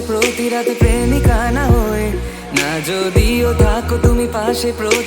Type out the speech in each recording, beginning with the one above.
প্রতি রাতে প্রেমিকা না হয়ে। না যদিও থাকো তুমি পাশে প্রতি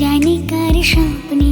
জানি কার স্বপ্নে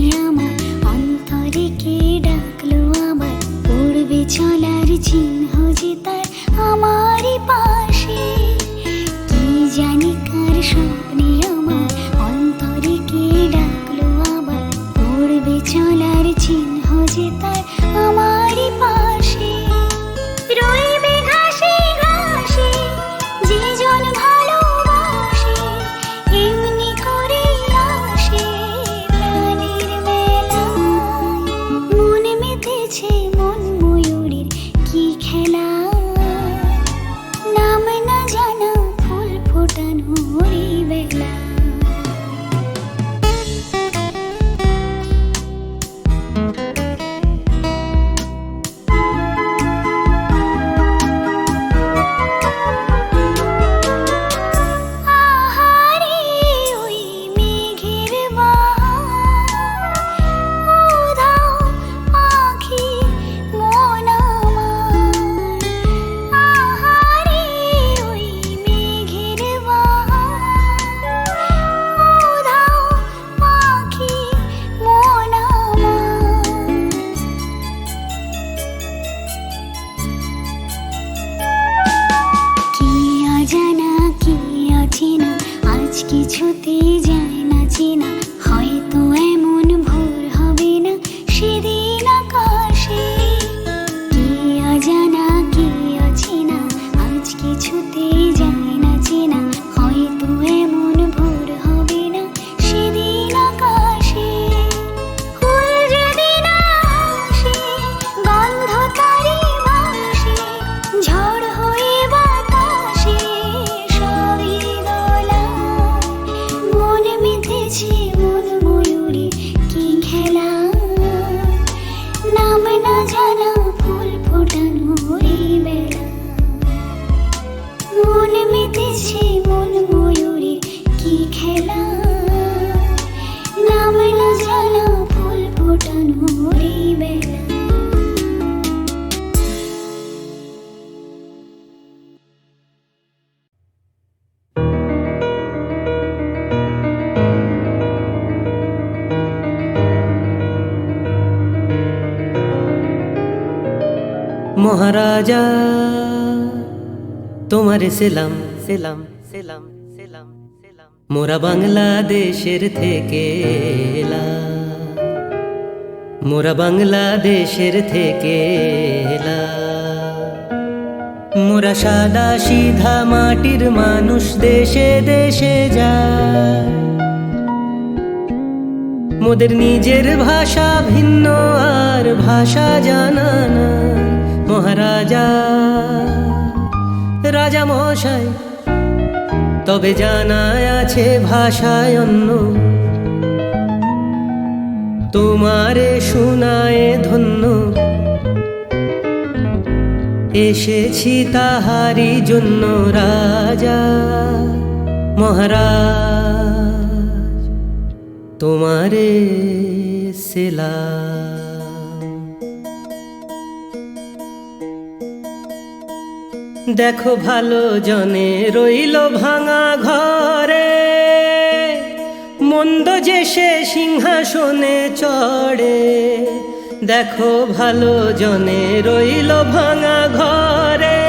মহারাজা তোমার সেলাম সেলাম সেলাম সেলাম সেলাম। মোরা বাংলাদেশের থেকে মোরা বাংলাদেশের থেকে মোরা সাদা সিধা মাটির মানুষ দেশে দেশে যায়। মোদের নিজের ভাষা ভিন্ন আর ভাষা জানা না মহারাজা, রাজা মশাই তবে জানা আছে ভাষায় অন্য। তোমারে শোনায় ধন্য। এসেছি তাহারি জন্য রাজা মহারাজ, তোমারে সেলাম দেখো ভালো জনে, রইল ভাঙা ঘরে। মন্দ যে সে সিংহাসনে চড়ে। দেখো ভালো জনে, রইল ভাঙা ঘরে।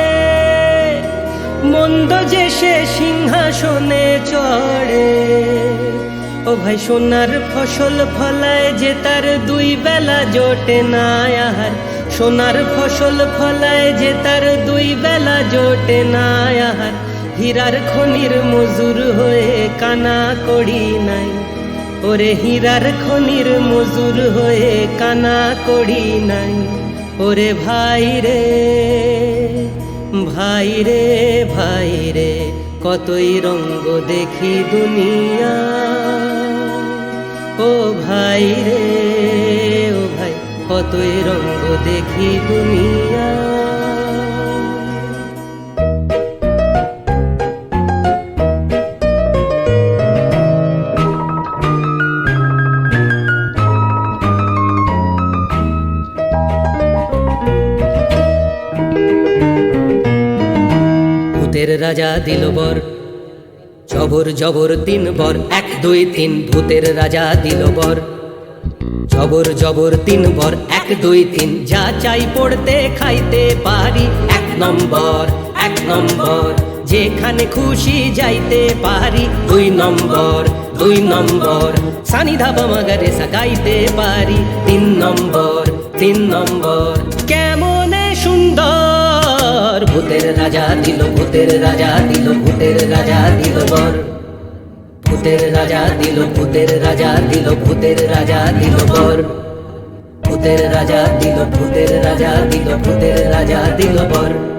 মন্দ যে সে সিংহাসনে চড়ে। ও ভাই, সোনার ফসল ফলায় যে তার দুই বেলা জোটে না আহার। সোনার ফসল ফলায় যে তার দুই বেলা জোটে না আহার। হীরার খনির মজুর হয়ে কানা করি নাই। ওরে হীরার খনির মজুর হয়ে কানা করি নাই। ওরে ভাই রে ভাই রে ভাই রে, কতই রঙ্গ দেখি দুনিয়া। ও ভাই রে কতই রঙ্গ দেখি দুনিয়া ভূতের রাজা দিল বর। জবর জবর তিন বর। এক, দুই, তিন, ভূতের রাজা দিল বর। জবর জবর তিন বর এক, দুই, তিন। যা চাই পড়তে, খাইতে পারি। এক নম্বর এক নম্বর, যেখানে খুশি যাইতে পারি। দুই নম্বর দুই নম্বর, সানি ধাবা মাগারে সাগাইতে পারি। তিন নম্বর তিন নম্বর, কেমনে সুন্দর। ভূতের রাজা দিল, ভূতের রাজা দিল, ভূতের রাজা দিল বর। ভূতের রাজা দিল, ভূতের রাজা দিল, ভূতের রাজা দিল বর। ভূতের রাজা দিল, ভূতের রাজা দিল, ভূতের রাজা দিল বর।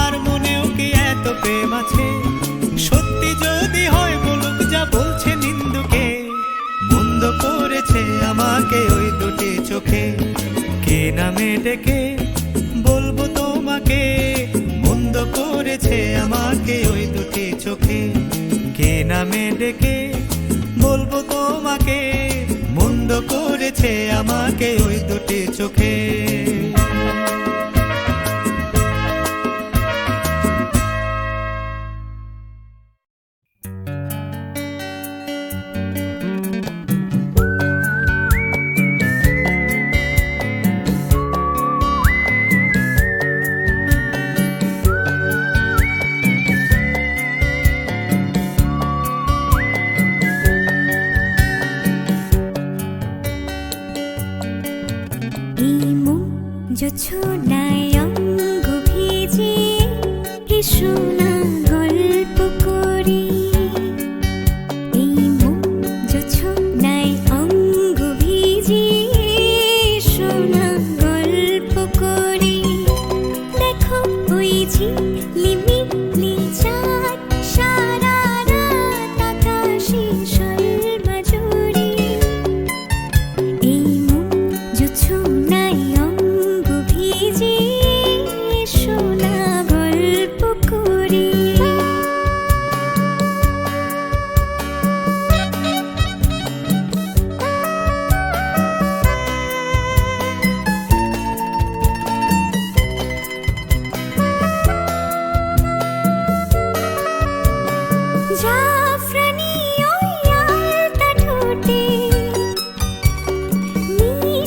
প্রেম আছে। সত্যি যদি হয় বলুক, যা বলছে নিন্দুকে। মন্দ করেছে আমাকে ওই দুটি চোখে। কে নামে ডেকে বলব তোমাকে? মন্দ করেছে আমাকে ওই দুটি চোখে। কে নামে ডেকে বলব তোমাকে? মন্দ করেছে আমাকে ওই দুটি চোখে।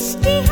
este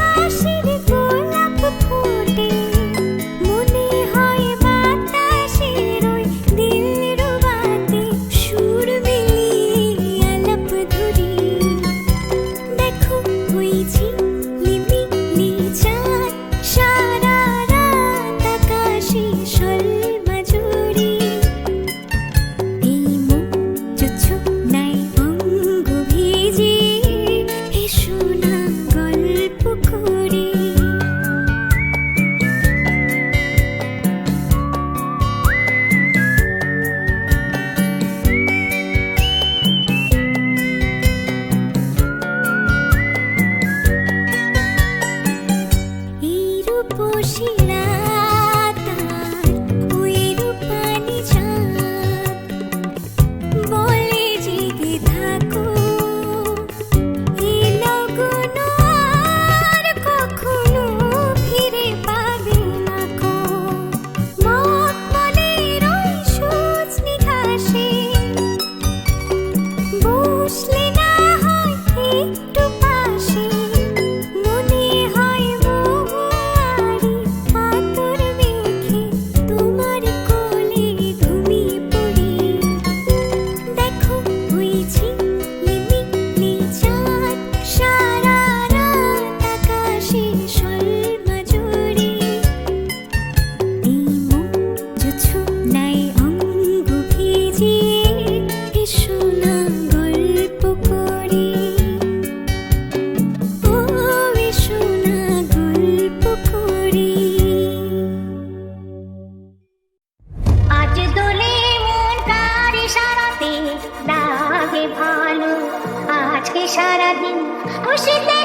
ভালো। আজকে সারাদিন খুশিতে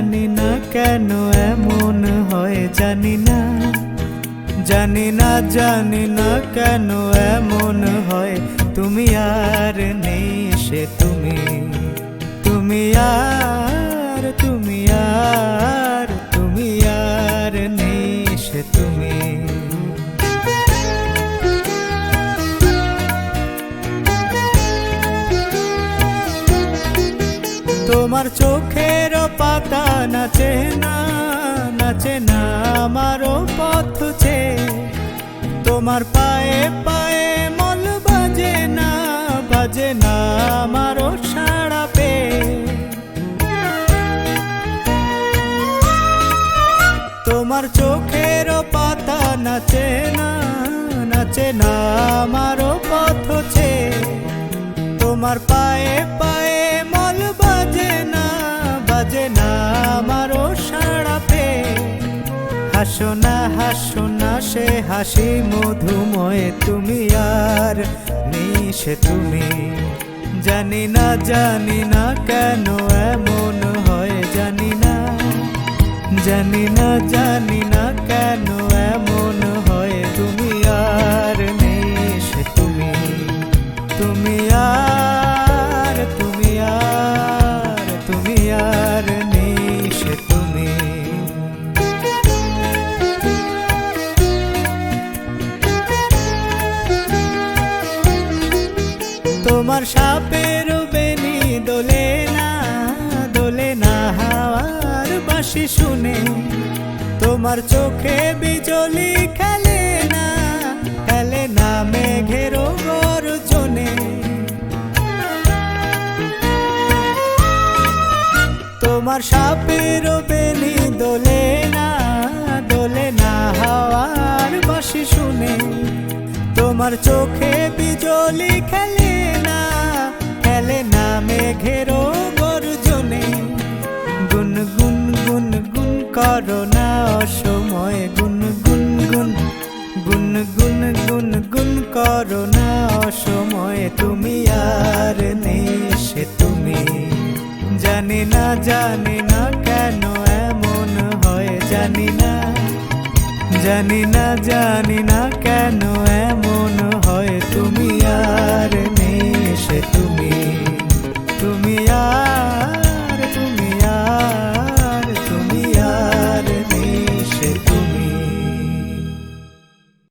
জানি না কেন এমন হয়, জানি না। জানি না জানি না কেন এমন হয়। তুমি আর নেই সে তুমি। তুমি আর তুমি আর তুমি আর নেই সে তুমি। তোমার চোখের পাতা নাচে না নাচে না আমারও পথ তোমার পায়ে পায়ে মল বাজে না বাজে না আমারও সাড়া পে। তোমার চোখের পাতা নাচে না নাচে না আমারও পথ ছে তোমার পায়ে পায়ে মল বাজে না হাসো না হাসো না, সে হাসি মধুময় তুমি আর সে তুমি। জানি না জানি না কেন এমন হয়, জানি না। জানি না জানি না কেন এমন হয়, তুমি আর নেই সে তুমি। তুমি আর বাসি শুনে তোমার চোখে বিজলি খেলে না খেলে না মেঘের গর্জনে। তোমার সাপের বেনি দোলে না দোলে না হাওয়ার বাসি শুনে। তোমার চোখে বিজলি খেলে করো না অসময়ে গুন গুন গুন গুন গুন গুন গুন করো না অসময়ে তুমি আর নেই সে তুমি। জানি না জানি না কেন এমন হয়, জানি না। জানি না জানি না কেন এমন হয়, তুমি আর নেই সে তুমি।